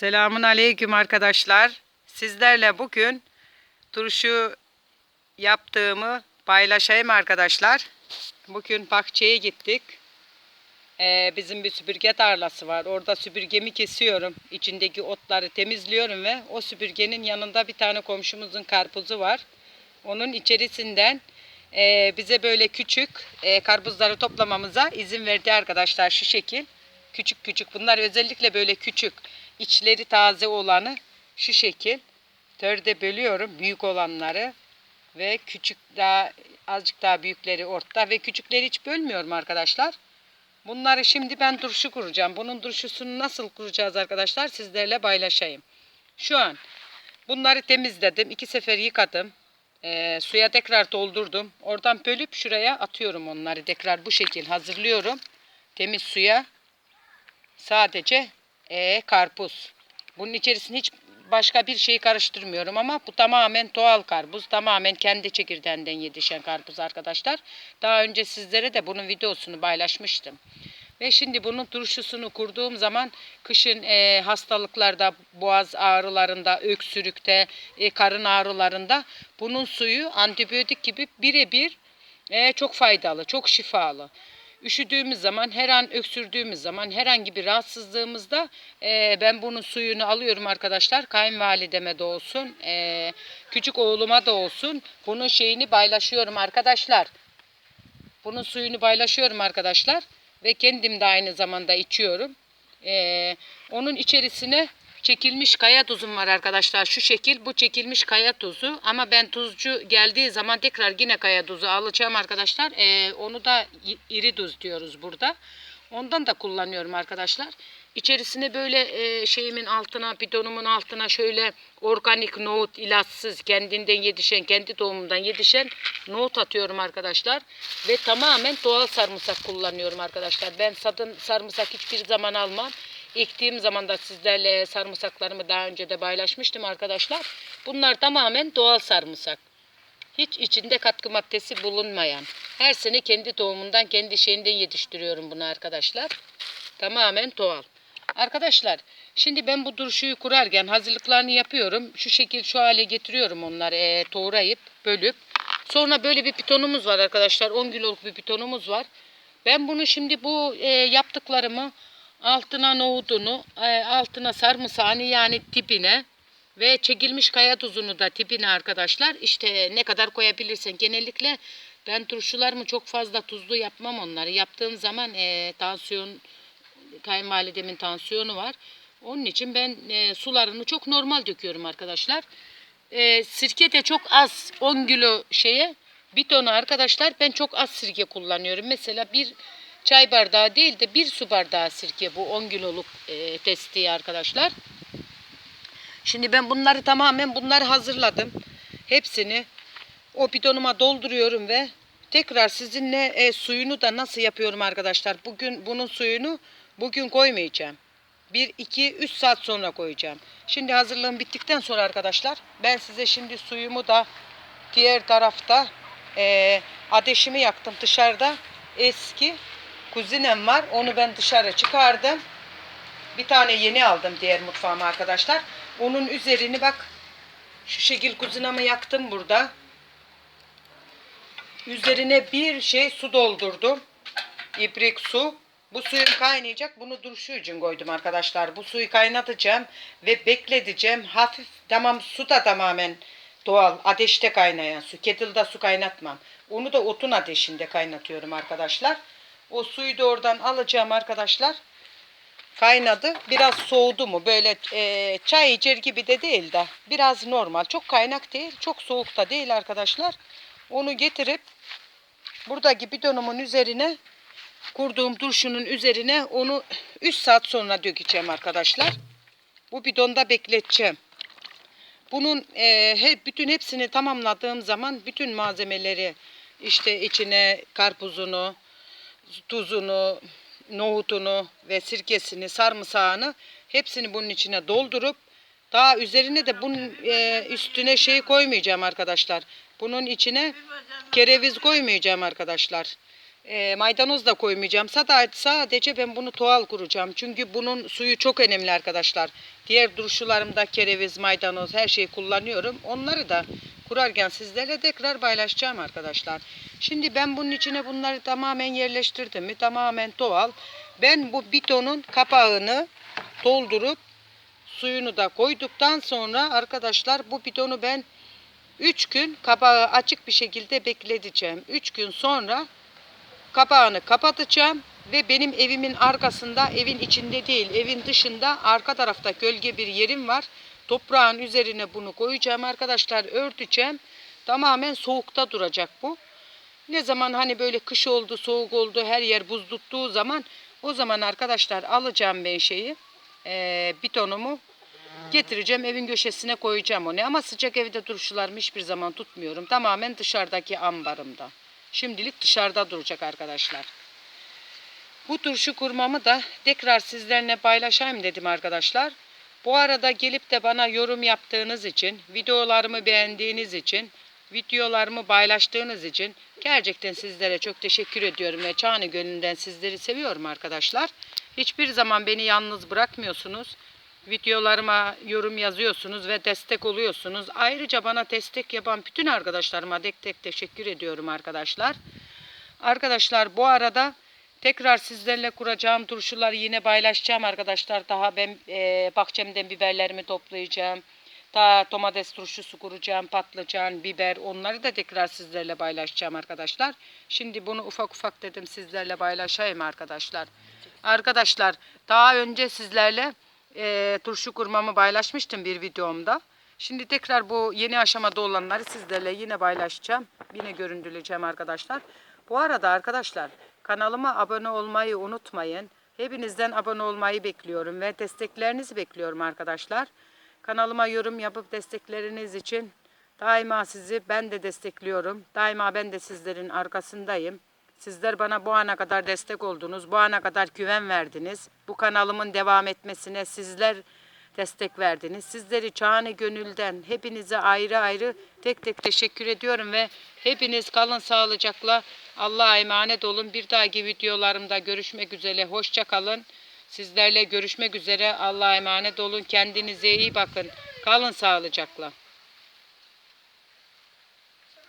Selamun aleyküm arkadaşlar. Sizlerle bugün turşu yaptığımı paylaşayım arkadaşlar. Bugün bahçeye gittik. Ee, bizim bir süpürge tarlası var. Orada süpürgemi kesiyorum. İçindeki otları temizliyorum ve o süpürgenin yanında bir tane komşumuzun karpuzu var. Onun içerisinden e, bize böyle küçük e, karpuzları toplamamıza izin verdi arkadaşlar şu şekil. Küçük küçük bunlar özellikle böyle küçük içleri taze olanı şu şekil. Törde bölüyorum büyük olanları ve küçük daha azıcık daha büyükleri orta ve küçükleri hiç bölmüyorum arkadaşlar. Bunları şimdi ben turşu kuracağım. Bunun turşusunu nasıl kuracağız arkadaşlar sizlerle paylaşayım. Şu an bunları temizledim. iki sefer yıkadım. Ee, suya tekrar doldurdum. Oradan bölüp şuraya atıyorum onları. Tekrar bu şekil hazırlıyorum. Temiz suya sadece ee, karpuz. Bunun içerisine hiç başka bir şey karıştırmıyorum ama bu tamamen doğal karpuz. Tamamen kendi çekirdeğinden yetişen karpuz arkadaşlar. Daha önce sizlere de bunun videosunu paylaşmıştım. Ve şimdi bunun turşusunu kurduğum zaman kışın e, hastalıklarda, boğaz ağrılarında, öksürükte, e, karın ağrılarında bunun suyu antibiyotik gibi birebir e, çok faydalı, çok şifalı. Üşüdüğümüz zaman, her an öksürdüğümüz zaman, herhangi bir rahatsızlığımızda e, ben bunun suyunu alıyorum arkadaşlar. Kayınvalideme de olsun, e, küçük oğluma da olsun. Bunun şeyini paylaşıyorum arkadaşlar. Bunun suyunu paylaşıyorum arkadaşlar. Ve kendim de aynı zamanda içiyorum. E, onun içerisine çekilmiş kaya tuzum var arkadaşlar. Şu şekil bu çekilmiş kaya tuzu. Ama ben tuzcu geldiği zaman tekrar yine kaya tuzu alacağım arkadaşlar. Ee, onu da iri tuz diyoruz burada. Ondan da kullanıyorum arkadaşlar. İçerisine böyle e, şeyimin altına, bidonumun altına şöyle organik nohut, ilaçsız, kendinden yetişen, kendi tohumundan yetişen nohut atıyorum arkadaşlar. Ve tamamen doğal sarımsak kullanıyorum arkadaşlar. Ben sadın sarımsak hiçbir zaman almam. Ektiğim zaman da sizlerle sarımsaklarımı daha önce de paylaşmıştım arkadaşlar. Bunlar tamamen doğal sarımsak. Hiç içinde katkı maddesi bulunmayan. Her sene kendi tohumundan, kendi şeyinden yetiştiriyorum bunu arkadaşlar. Tamamen doğal. Arkadaşlar şimdi ben bu turşuyu kurarken hazırlıklarını yapıyorum. Şu şekil şu hale getiriyorum onları e, doğrayıp bölüp. Sonra böyle bir pitonumuz var arkadaşlar. 10 kiloluk bir pitonumuz var. Ben bunu şimdi bu e, yaptıklarımı altına nohudunu, e, altına sarımsağını yani dibine ve çekilmiş kaya tuzunu da tipine arkadaşlar. İşte ne kadar koyabilirsen genellikle ben turşularımı çok fazla tuzlu yapmam onları. Yaptığım zaman e, tansiyon kayınvalidemin tansiyonu var. Onun için ben e, sularını çok normal döküyorum arkadaşlar. E, sirke de çok az 10 kilo şeye bir tonu arkadaşlar ben çok az sirke kullanıyorum. Mesela bir çay bardağı değil de bir su bardağı sirke bu 10 kiloluk e, testiyi arkadaşlar. Şimdi ben bunları tamamen bunları hazırladım. Hepsini o bidonuma dolduruyorum ve tekrar sizinle e, suyunu da nasıl yapıyorum arkadaşlar. Bugün bunun suyunu bugün koymayacağım. 1 2 3 saat sonra koyacağım. Şimdi hazırlığım bittikten sonra arkadaşlar ben size şimdi suyumu da diğer tarafta e, ateşimi yaktım dışarıda. Eski kuzinem var. Onu ben dışarı çıkardım. Bir tane yeni aldım diğer mutfağıma arkadaşlar. Onun üzerini bak şu şekil kuzinamı yaktım burada. Üzerine bir şey su doldurdum. İbrik su. Bu suyun kaynayacak. Bunu duruşu için koydum arkadaşlar. Bu suyu kaynatacağım ve bekleteceğim. Hafif tamam su da tamamen doğal. Ateşte kaynayan su. Kettle'da su kaynatmam. Onu da otun ateşinde kaynatıyorum arkadaşlar. O suyu da oradan alacağım arkadaşlar kaynadı. Biraz soğudu mu böyle e, çay içer gibi de değil de biraz normal. Çok kaynak değil, çok soğuk da değil arkadaşlar. Onu getirip buradaki bidonumun üzerine kurduğum turşunun üzerine onu 3 saat sonra dökeceğim arkadaşlar. Bu bidonda bekleteceğim. Bunun e, hep bütün hepsini tamamladığım zaman bütün malzemeleri işte içine karpuzunu, tuzunu, nohutunu ve sirkesini, sarımsağını hepsini bunun içine doldurup daha üzerine de bunun e, üstüne şey koymayacağım arkadaşlar. Bunun içine kereviz koymayacağım arkadaşlar. E, maydanoz da koymayacağım. Sadece, ben bunu doğal kuracağım. Çünkü bunun suyu çok önemli arkadaşlar. Diğer duruşularımda kereviz, maydanoz her şeyi kullanıyorum. Onları da kurarken sizlerle tekrar paylaşacağım arkadaşlar. Şimdi ben bunun içine bunları tamamen yerleştirdim mi? Tamamen doğal. Ben bu bitonun kapağını doldurup suyunu da koyduktan sonra arkadaşlar bu bidonu ben 3 gün kapağı açık bir şekilde bekleteceğim. 3 gün sonra kapağını kapatacağım ve benim evimin arkasında evin içinde değil evin dışında arka tarafta gölge bir yerim var. Toprağın üzerine bunu koyacağım arkadaşlar örteceğim. Tamamen soğukta duracak bu. Ne zaman hani böyle kış oldu soğuk oldu her yer buz tuttuğu zaman o zaman arkadaşlar alacağım ben şeyi eee bitonumu getireceğim evin köşesine koyacağım onu ama sıcak evde duruşularımı hiçbir zaman tutmuyorum. Tamamen dışarıdaki ambarımda. Şimdilik dışarıda duracak arkadaşlar. Bu turşu kurmamı da tekrar sizlerle paylaşayım dedim arkadaşlar. Bu arada gelip de bana yorum yaptığınız için, videolarımı beğendiğiniz için, videolarımı paylaştığınız için gerçekten sizlere çok teşekkür ediyorum ve canı gönülden sizleri seviyorum arkadaşlar. Hiçbir zaman beni yalnız bırakmıyorsunuz. Videolarıma yorum yazıyorsunuz ve destek oluyorsunuz. Ayrıca bana destek yapan bütün arkadaşlarıma tek tek teşekkür ediyorum arkadaşlar. Arkadaşlar bu arada tekrar sizlerle kuracağım turşuları yine paylaşacağım arkadaşlar. Daha ben e, bahçemden biberlerimi toplayacağım. Daha domates turşusu kuracağım, patlıcan, biber onları da tekrar sizlerle paylaşacağım arkadaşlar. Şimdi bunu ufak ufak dedim sizlerle paylaşayım arkadaşlar. Arkadaşlar daha önce sizlerle e, turşu kurmamı paylaşmıştım bir videomda. Şimdi tekrar bu yeni aşamada olanları sizlerle yine paylaşacağım. Yine görüntüleyeceğim arkadaşlar. Bu arada arkadaşlar kanalıma abone olmayı unutmayın. Hepinizden abone olmayı bekliyorum ve desteklerinizi bekliyorum arkadaşlar. Kanalıma yorum yapıp destekleriniz için daima sizi ben de destekliyorum. Daima ben de sizlerin arkasındayım. Sizler bana bu ana kadar destek oldunuz. Bu ana kadar güven verdiniz. Bu kanalımın devam etmesine sizler destek verdiniz. Sizleri canı gönülden hepinize ayrı ayrı tek tek teşekkür ediyorum ve hepiniz kalın sağlıcakla Allah'a emanet olun. Bir dahaki videolarımda görüşmek üzere. Hoşça kalın. Sizlerle görüşmek üzere. Allah'a emanet olun. Kendinize iyi bakın. Kalın sağlıcakla.